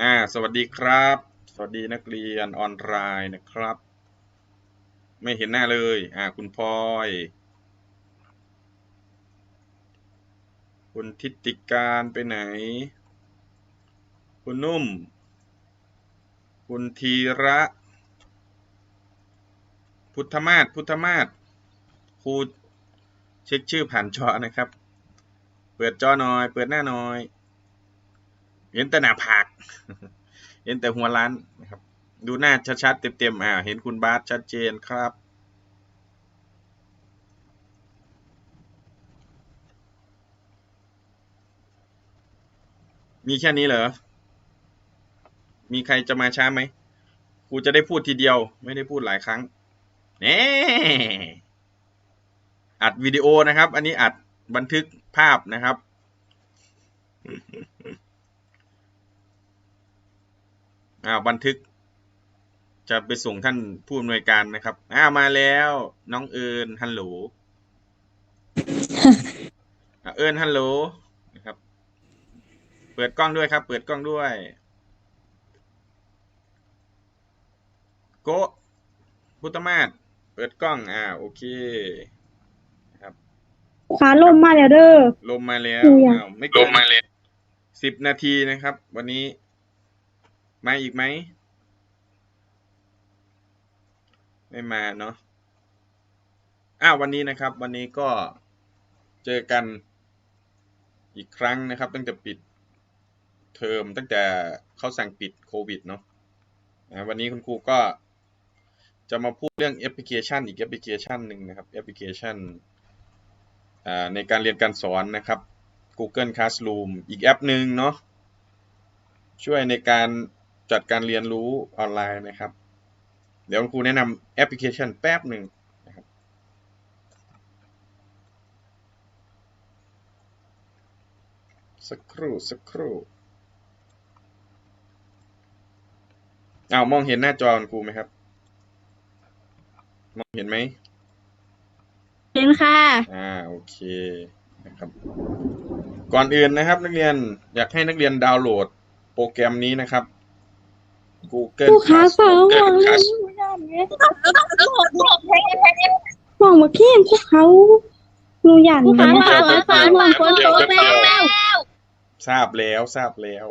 อ่าสวัสดีครับ สวัสดีนักเรียนออนไลน์นะครับ ไม่เห็นหน้าเลย อ่า คุณพลอย คุณทิติการไปไหน คุณนุ่ม คุณธีระ พุทธมาศพุทธมาศครูเช็คชื่อผ่านจอนะครับ เปิดจอหน่อย เปิดหน้าหน่อย เห็นแต่หน้าผากเห็นแต่หัวล้านนะครับ ดูหน้าชัดๆเต็มๆอ่า เห็นคุณบาสชัดเจนครับมีแค่นี้เหรอ มีใครจะมาช้าไหมครูจะได้พูดทีเดียว ไม่ได้พูดหลายครั้งเน่อัดวิดีโอนะครับ อันนี้อัดบันทึกภาพนะครับ อ่าบันทึก จะไปส่งท่านผู้อำนวยการนะครับอ้าวมาแล้วน้องเอิญฮัลโหลอะเอิญฮัลโหลนะครับ เปิดกล้องด้วยครับ เปิดกล้องด้วยโกะพุทธมาศเปิดกล้อง อ่า โอเคขาลมมาแล้วเด้อลมมาแล้วอืมอยากอ้าวไม่เกินมาเลยสิบนาทีนะครับ วันนี้ มาอีกไหม ไม่มาเนาะอ้าววันนี้นะครับ วันนี้ก็เจอกันอีกครั้งนะครับ ตั้งแต่ปิดเทอมตั้งแต่เขาสั่งปิดโควิดเนาะวันนี้คุณครูก็จะมาพูดเรื่องแอปพลิเคชัน อีกแอปพลิเคชันหนึ่งนะครับแอปพลิเคชันในการเรียนการสอนนะครับ Google Classroom อีกแอปหนึ่งเนาะช่วยในการ จัดการเรียนรู้ออนไลน์นะครับ เดี๋ยวคุณครูแนะนำแอปพลิเคชันแป๊บหนึ่งนะครับสักครู่สักครู่อ้าวมองเห็นหน้าจอคุณครูไหมครับ มองเห็นไหมเห็นค่ะ อ่าโอเคนะครับ ก่อนอื่นนะครับ นักเรียนอยากให้นักเรียนดาวน์โหลดโปรแกรมนี้นะครับ Google ผู้ค้าสาว Classroom หวัง Class หวังมาเขียนพวกเขาหนูอยากผู้ค้าเห็นสาวสาวหวังคนโตแล้วทราบแล้วทราบแล้ว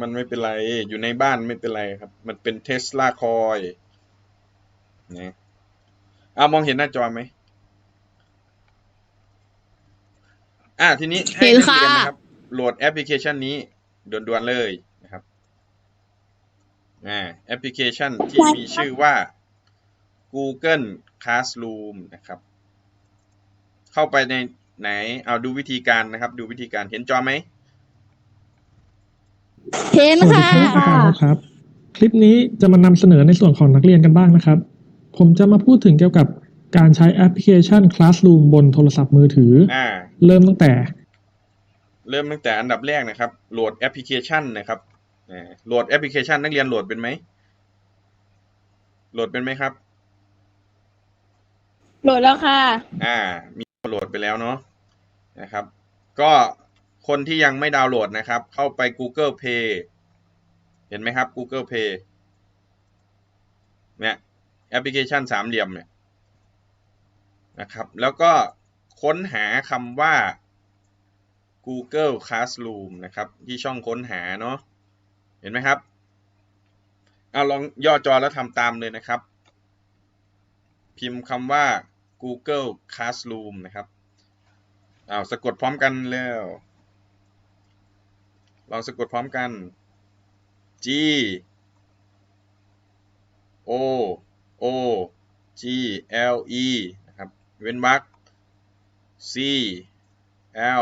มันไม่เป็นไรอยู่ในบ้านไม่เป็นไรครับ มันเป็นเทสลาคอยนะเอามองเห็นหน้าจอไหมอ่าทีนี้ให้เห็นนักค่ะเรียนนะครับโหลดแอปพลิเคชันนี้ด่วนๆเลยนะครับอ่า แอปพลิเคชันที่มีชื่อว่า Google Classroom นะครับ เข้าไปในไหน เอาดูวิธีการนะครับ ดูวิธีการเห็นจอไหม เห็นสวัสดีค่ะครับครับ คลิปนี้จะมานำเสนอในส่วนของนักเรียนกันบ้างนะครับ ผมจะมาพูดถึงเกี่ยวกับการใช้แอปพลิเคชัน Classroom บนโทรศัพท์มือถืออ่าเริ่มตั้งแต่ เริ่มตั้งแต่อันดับแรกนะครับ โหลดแอปพลิเคชันนะครับอ่า โหลดแอปพลิเคชันนักเรียนโหลดเป็นไหม โหลดเป็นไหมครับ โหลดแล้วค่ะ อ่า มีโหลดไปแล้วเนาะ นะครับ ก็คนที่ยังไม่ดาวน์โหลดนะครับ เข้าไป Google Play เห็นไหมครับ Google Play เนี่ยแอปพลิเคชันสามเหลี่ยมเนี่ยนะครับ แล้วก็ค้นหาคำว่า Google Classroom นะครับ ที่ช่องค้นหาเนาะ เห็นไหมครับเอาลองย่อจอแล้วทำตามเลยนะครับ พิมพ์คำว่า Google Classroom นะครับอ้าวสะกดพร้อมกันแล้วลองสะกดพร้อมกัน G O O G L E นะครับ เว้นวรรค C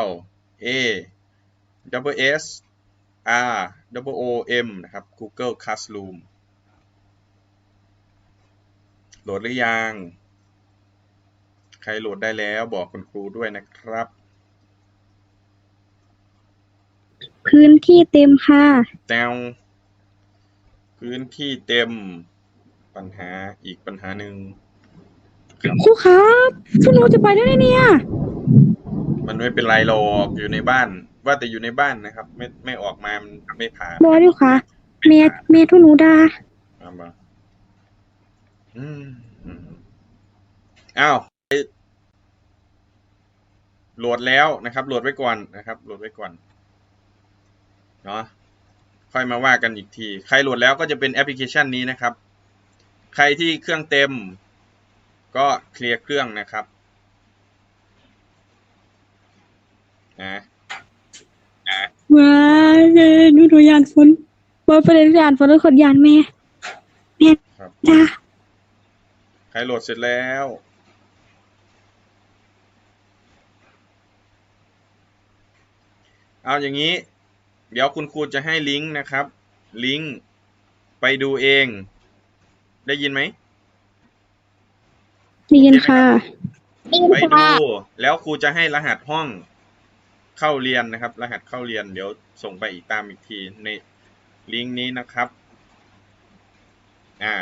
L A W S R W O M นะครับ Google Classroom โหลดหรือยัง ใครโหลดได้แล้วบอกคุณครูด้วยนะครับ พื้นที่เต็มค่ะแตวพื้นที่เต็ม ปัญหาอีกปัญหาหนึ่งครูครับพวกหนูจะไปได้ไงเนี่ย มันไม่เป็นไรหรอกอยู่ในบ้าน ว่าแต่อยู่ในบ้านนะครับ ไม่ไม่ออกมามันไม่ผ่านบออยู่ค่ะแม่แม่ทุกหนูดาเอามาอืมอืมอ้าวไปโหลดแล้วนะครับโหลดไว้ก่อนนะครับโหลดไว้ก่อนเนาะค่อยมาว่ากันอีกที ใครโหลดแล้วก็จะเป็นแอปพลิเคชันนี้นะครับ ใครที่เครื่องเต็ม ก็เคลียร์เครื่องนะครับ นะว้ายแม่หนูหนูยานฝนบ่ประเด็นยานฝนแล้วคนยานแม่แม่ครับดาใครโหลดเสร็จแล้วเอาอย่างนี้ เดี๋ยวคุณครูจะให้ลิงก์นะครับ ลิงก์ไปดูเอง ได้ยินไหมได้ยินค่ะไปดูแล้วครูจะให้รหัสห้อง เข้าเรียนนะครับ รหัสเข้าเรียนเดี๋ยวส่งไปอีกตามอีกทีในลิงก์นี้นะครับอ่า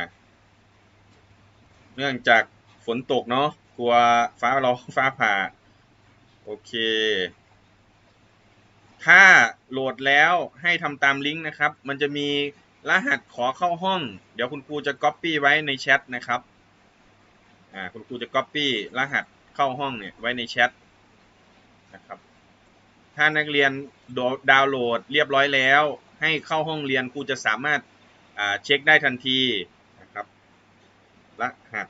เนื่องจากฝนตกเนาะกลัวฟ้าร้องฟ้าผ่า โอเค ถ้าโหลดแล้วให้ทำตามลิงก์นะครับ มันจะมีรหัสขอเข้าห้อง เดี๋ยวคุณครูจะ Copy ไว้ในแชทนะครับ อ่า คุณครูจะ Copy รหัสเข้าห้องเนี่ยไว้ในแชทนะครับ ถ้านักเรียนดาวน์โหลดเรียบร้อยแล้ว ให้เข้าห้องเรียนครูจะสามารถเช็คได้ทันทีนะครับรหัส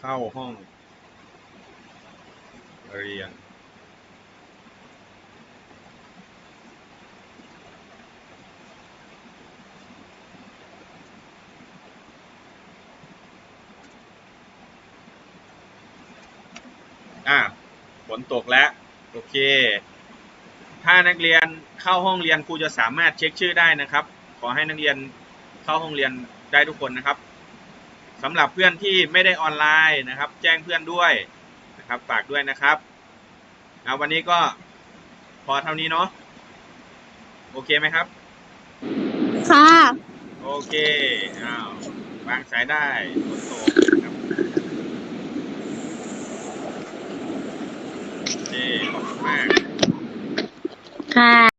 เข้าห้องเรียน อะฝนตกแล้วโอเค ถ้านักเรียนเข้าห้องเรียนครูจะสามารถเช็คชื่อได้นะครับ ขอให้นักเรียนเข้าห้องเรียนได้ทุกคนนะครับสำหรับเพื่อนที่ไม่ได้ออนไลน์นะครับ แจ้งเพื่อนด้วยนะครับฝากด้วยนะครับเอาวันนี้ก็พอเท่านี้เนาะโอเคไหมครับ ค่ะ โอเคอ้าววางสายได้ฝนตกนะครับโอเคขอบคุณมาก ค่ะ